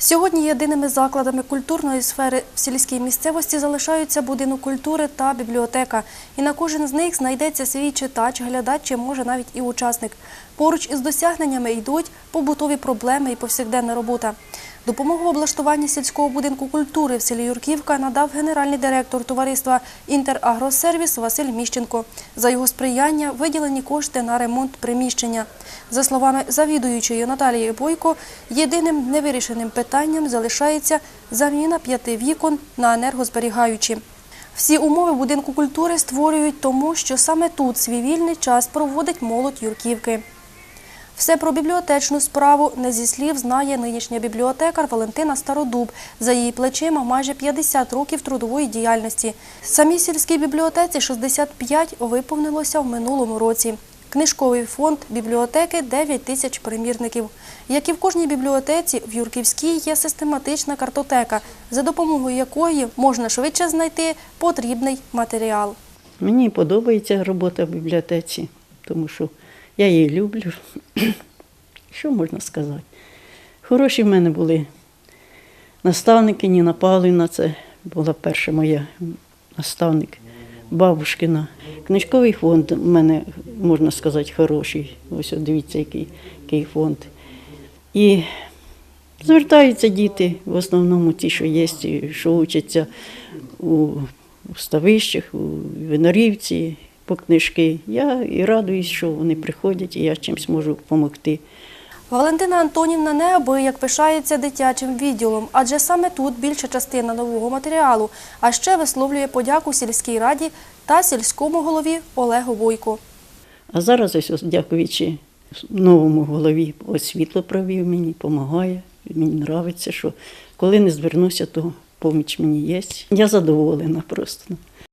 Сьогодні єдиними закладами культурної сфери в сільській місцевості залишаються будинок культури та бібліотека. І на кожен з них знайдеться свій читач, глядач чи може навіть і учасник. Поруч із досягненнями йдуть побутові проблеми і повсякденна робота. Допомогу в облаштуванні сільського будинку культури в селі Юрківка надав генеральний директор товариства «Інтерагросервіс» Василь Міщенко. За його сприяння виділені кошти на ремонт приміщення. За словами завідуючої Наталії Бойко, єдиним невирішеним питанням залишається заміна п'яти вікон на енергозберігаючі. Всі умови будинку культури створюють тому, що саме тут свій вільний час проводить молодь Юрківки. Все про бібліотечну справу не зі слів знає нинішня бібліотекар Валентина Стародуб. За її плечима майже 50 років трудової діяльності. Самій сільській бібліотеці 65 виповнилося в минулому році. Книжковий фонд бібліотеки 9 тисяч примірників. Як і в кожній бібліотеці, в Юрківській є систематична картотека, за допомогою якої можна швидше знайти потрібний матеріал. Мені подобається робота в бібліотеці, тому що я її люблю. Що можна сказати? Хороші в мене були наставники, Ніна Павлівна, це була перша моя наставник, бабушкина. Книжковий фонд у мене, можна сказати, хороший. Ось дивіться, який, який фонд. І звертаються діти, в основному ті, що є, що учаться у ставищах, у Винорівці по книжки. Я і радуюсь, що вони приходять, і я чимось можу допомогти. Валентина Антонівна неабияк пишається дитячим відділом, адже саме тут більша частина нового матеріалу, а ще висловлює подяку сільській раді та сільському голові Олегу Бойко. А зараз ось, ось дякуючи новому голові, ось світло провів мені, допомагає. Мені подобається, що коли не звернуся, то поміч мені є. Я задоволена просто.